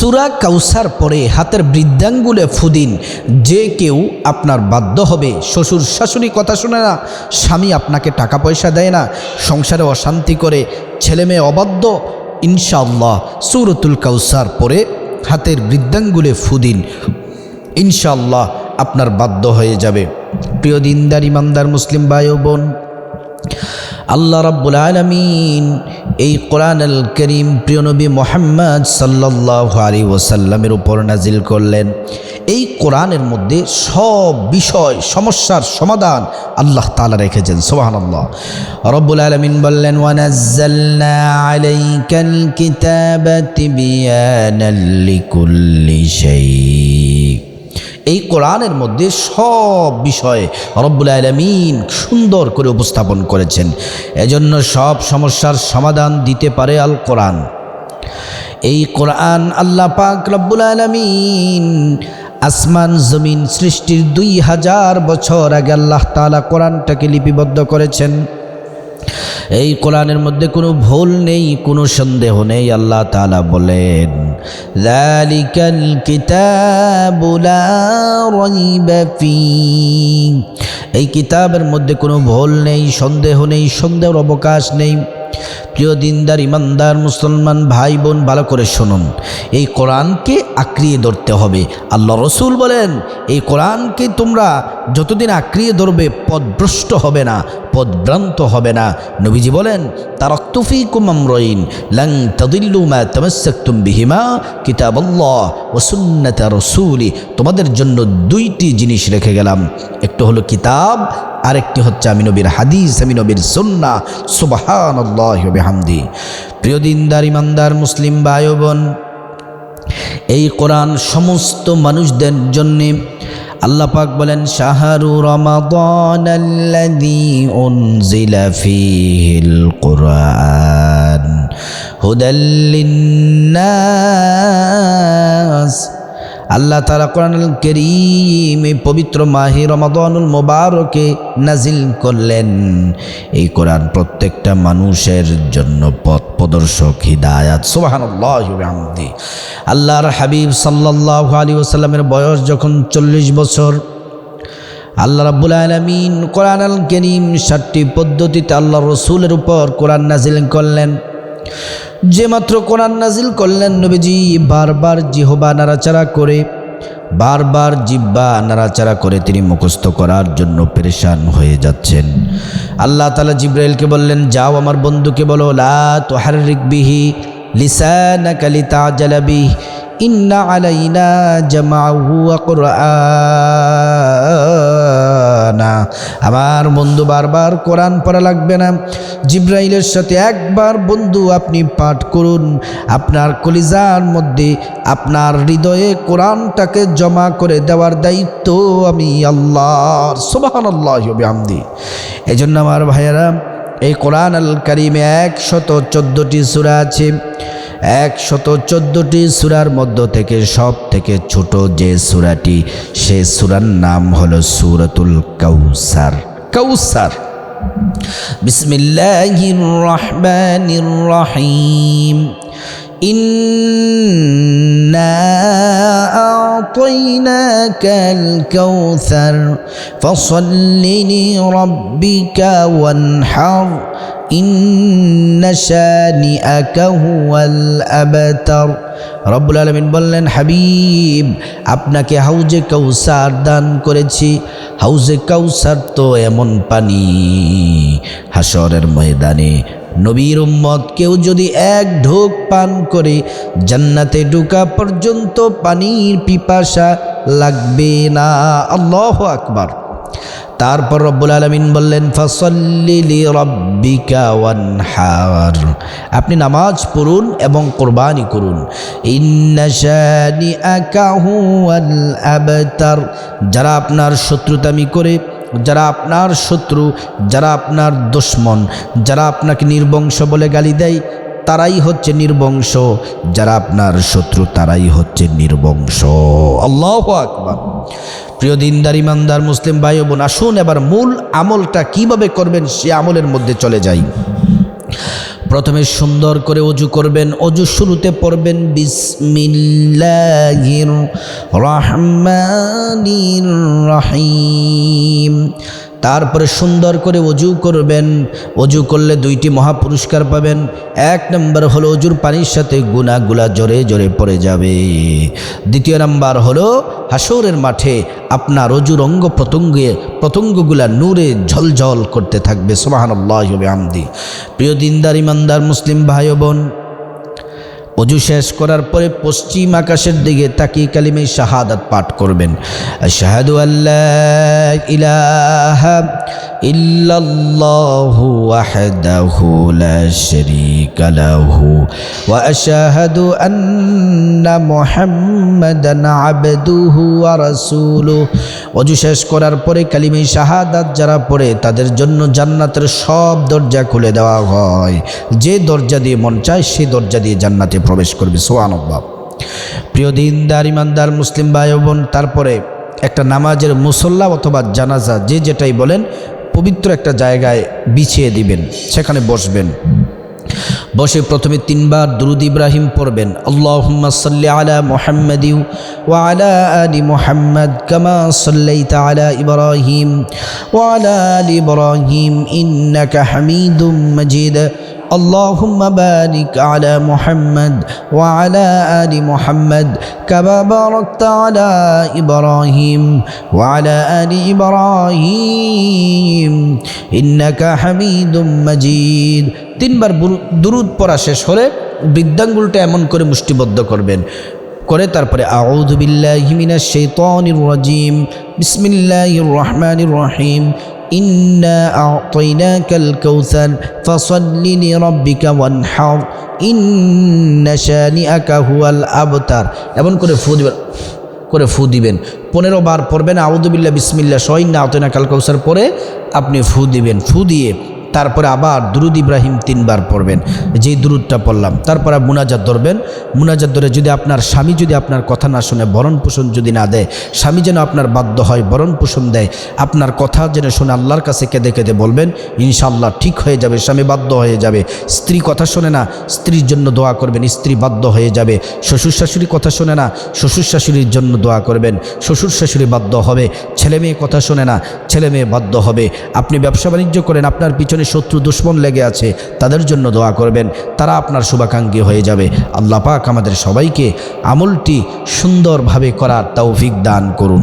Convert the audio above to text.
সুরা কাউসার পরে হাতের বৃদ্ধাঙ্গুলে ফুদিন, যে কেউ আপনার বাধ্য হবে। শ্বশুর শাশুড়ি কথা শোনে না, স্বামী আপনাকে টাকা পয়সা দেয় না, সংসারে অশান্তি করে ছেলে মেয়ে অবাধ্য। ইনশাআল্লাহ সুরতুল কাউসার পরে হাতের বৃদ্ধাঙ্গুলে ফুদিন, ইনশাআল্লাহ আপনার বাধ্য হয়ে যাবে। প্রিয় দিনদার, ইমানদার, মুসলিম ভাই ও বোন আল্লাহ রাব্বুল আলমিন এই কোরআন আল করিম প্রিয়নবী মোহাম্মদ সাল্লাহ আলী ওসাল্লামের উপর নাজিল করলেন। এই কোরআনের মধ্যে সব বিষয়, সমস্যার সমাধান আল্লাহ তালা রেখেছেন। সোহান আল্লাহ রব্বুল আলমিন বললেন ওয়ানাজ্জালনা আলাইকাল এই কোরআনের মধ্যে সব বিষয়ে রব্বুল আলমিন সুন্দর করে উপস্থাপন করেছেন। এজন্য সব সমস্যার সমাধান দিতে পারে আল কোরআন। এই কোরআন আল্লাহ পাক রব্বুল আলমিন আসমান, জমিন সৃষ্টির দুই হাজার বছর আগে আল্লাহ তালা কোরআনটাকে লিপিবদ্ধ করেছেন। এই কোরআনের মধ্যে কোনো ভুল নেই, কোনো সন্দেহ নেই, আল্লাহ তালা বলেন। যালিকাল الكتاب لا ريب فيه। এই কিতাবের মধ্যে কোনো ভুল নেই, সন্দেহ নেই, সন্দেহের অবকাশ নেই। প্রিয় দিনদার, ইমানদার, মুসলমান ভাই বোন, ভালো করে শুনুন। এই কোরআনকে আঁকড়িয়ে ধরতে হবে। আল্লাহ রসুল বলেন, এই কোরআনকে তোমরা যতদিন আঁকড়িয়ে ধরবে, পদভ্রষ্ট হবে না, পদভ্রান্ত হবে না। নবীজি বলেন তার অক্তফি কুমামরইন লং তদিল্লু মা তমসাক্তুম বিহিমা কিতাব আল্লাহ ওসুন্নতা রসুলি। তোমাদের জন্য দুইটি জিনিস রেখে গেলাম। একটু হলো কিতাব আরেকটি হচ্ছে আমি নবীর হাদিস, আমি নবীর সন্না সুবাহান প্রিয় দিনদার, ইমানদার, মুসলিম ভাই বোন এই কোরআন সমস্ত মানুষদের জন্যে আল্লাহ পাক বলেন, শাহরু রমাদান আল্লাযী উনজিলা আল্লাহ তালা কোরআনুল করিম এই পবিত্র মাহি রমাদানুল মোবারকে নাজিল করলেন। এই কোরআন প্রত্যেকটা মানুষের জন্য পথ প্রদর্শক, হিদায়াত। সোহানি আল্লাহর হাবিব সাল্লাহ আলী ওসাল্লামের বয়স যখন চল্লিশ বছর, আল্লাহ রাব্বুল আলমিন কোরআন আল করিম ষাটটি পদ্ধতিতে আল্লাহ রসুলের উপর কোরআন নাজিল করলেন। যে মাত্র কোরআন নাজিল করলেন নবীজি, বারবার জিহবা নাড়াচাড়া করে, বারবার জিব্বা নাড়াচাড়া করে তিনি মুখস্থ করার জন্য পরেশান হয়ে যাচ্ছেন। আল্লাহ তালা জিব্রাইলকে বললেন, যাও আমার বন্ধুকে বলো, লা তোহার রিকবিহি লিসানাকা তা বিহি ইন্না না আমার বন্ধু বারবার কোরআন পড়া লাগবে না। জিব্রাইলের সাথে একবার বন্ধু আপনি পাঠ করুন। আপনার কলিজার মধ্যে আপনার হৃদয়ে কোরআনটাকে জমা করে দেওয়ার দায়িত্ব আমি আল্লাহর। সোবাহান আল্লাহ আমদি এই জন্য আমার ভাইয়েরা, এই কোরআন আল করিমে একশত চোদ্দোটি সুরা আছে। একশত চোদ্দটি সুরার মধ্য থেকে সব থেকে ছোট যে সুরাটি, সে সুরার নাম হল সুরতুল কৌসার কৌসার কাউসার। বিসমিল্লাহির রহমানির রহিম। ইন্না أعطيناك الكوثر فصل لربك وانحر إن شانئك هو الأبتر রব্বুল আলমিন বললেন হাবিব আপনাকে হাউজে কৌসার দান করেছি হাউজে কৌসার তো এমন পানি হাসরের ময়দানে নবীর উম্মত কেউ যদি এক ঢোক পান করে জান্নাতে ঢুকা পর্যন্ত পানির পিপাসা লাগবে না। আল্লাহ আকবার। তারপর রব্বুল আলমিন বললেন, ফসল্লি রব্বিকা আপনি নামাজ পড়ুন এবং কোরবানি করুন। ইন্নাশানি আকাহু আল আবতার। যারা আপনার শত্রুতামি করে যারা আপনার শত্রু, যারা আপনার দুশ্মন, যারা আপনাকে নির্বংশ বলে গালি দেয়, তারাই হচ্ছে নির্বংশ। যারা আপনার শত্রু, তারাই হচ্ছে নির্বংশ। আল্লাহ আকবর। প্রিয় দিনদার, ইমানদার, মুসলিম ভাই বোন, আসুন এবার মূল আমলটা কীভাবে করবেন সে আমলের মধ্যে চলে যাই। প্রথমে সুন্দর করে অজু করবেন অজু শুরুতে পড়বেন বিসমিল্লাহির রহমানির রহিম। তারপরে সুন্দর করে অজু করবেন। অজু করলে দুইটি মহাপুরস্কার পাবেন। এক নম্বর হলো অজুর পানির সাথে গুণাগুলা জোরে জোরে পড়ে যাবে। দ্বিতীয় নাম্বার হলো হাসরের মাঠে আপনার অজুর অঙ্গ প্রত্যঙ্গে প্রত্যঙ্গগুলা নূরে ঝলঝল করতে থাকবে। সোমাহান্লাহ আমদি প্রিয় দিনদার, ইমানদার, মুসলিম ভাই বোন অজু শেষ করার পরে পশ্চিম আকাশের দিকে তাকিয়ে কালিমে শাহাদাত পাঠ করবেন। শাহাদু আল্লাহ ইলাহা লাহু ওয়া আশহাদু আন্না মুহাম্মাদান আবদুহু ওয়া রাসূলুহু। অজু শেষ করার পরে কালিমে শাহাদাত যারা পড়ে, তাদের জন্য জান্নাতের সব দরজা খুলে দেওয়া হয়। যে দরজা দিয়ে মন চায় সেই দরজা দিয়ে জান্নাতে প্রবেশ করবে সোয়ান প্রিয় দিনদার, ইমানদার মুসলিম ভাই বোন, তারপরে একটা নামাজের মুসল্লা অথবা জানাজা, যে যেটাই বলেন পবিত্র একটা জায়গায় বিছিয়ে দিবেন, সেখানে বসবেন। বসে প্রথমে তিনবার দুরুদ ইব্রাহিম পড়বেন। আল্লাহ সাল্লি আলা মোহাম্মদ ওয়া আলা আলি মোহাম্মদ কামা সাল্লাইতা আলা ইব্রাহিম ওয়া আলা আলি ইব্রাহিম ইন্নাকা হামিদুম মাজিদ। اللهم بارك على محمد وعلى آل محمد كما باركت على إبراهيم وعلى آل إبراهيم إنك حميد مجيد তিনবার বুরু- দুরুদ পড়া শেষ হলে বৃদ্ধাঙ্গুলটা এমন করে মুষ্টিবদ্ধ করবেন করে তারপরে আউযু বিল্লাহি মিনাশ শাইতানির রাজিম বিসমিল্লাহির রহমানির রহিম ইন্না أعطيناك الكوثر فصل لربك وانحر إن شانئك هو الأبتر এমন করে ফু দিবেন, করে ফু দিবেন। পনেরো বার পড়বেন আউদুবিল্লা বিসমিল্লা সৈন্য আতনা কাল কৌসার পরে আপনি ফু দিবেন। ফু দিয়ে তারপরে আবার দুরুদ ইব্রাহিম তিনবার পড়বেন। যেই দুরুদটা পড়লাম, তারপরে মুনাজাত ধরবেন। মুনাজাত ধরে যদি আপনার স্বামী যদি আপনার কথা না শুনে ভরণ পোষণ যদি না দেয়, স্বামী যেন আপনার বাধ্য হয় ভরণ পোষণ দেয়, আপনার কথা যেন শুনে আল্লাহর কাছে কেঁদে কেঁদে বলবেন, ইনশাআল্লাহ ঠিক হয়ে যাবে, স্বামী বাধ্য হয়ে যাবে। স্ত্রী কথা শোনে না, স্ত্রীর জন্য দোয়া করবেন, স্ত্রী বাধ্য হয়ে যাবে। শ্বশুর শাশুড়ি কথা শোনে না, শ্বশুর শাশুড়ির জন্য দোয়া করবেন, শ্বশুর শাশুড়ি বাধ্য হবে, ছেলে মেয়ে কথা শোনে না, ছেলে মেয়ে বাধ্য হবে। আপনি ব্যবসা বাণিজ্য করেন, আপনার পিছনে শত্রু দুশ্মন লেগে আছে, তাদের জন্য দোয়া করবেন। তারা আপনার শুভাকাঙ্ক্ষী হয়ে যাবে। আল্লাহ পাক আমাদের সবাইকে আমলটি সুন্দরভাবে করার তৌফিক দান করুন।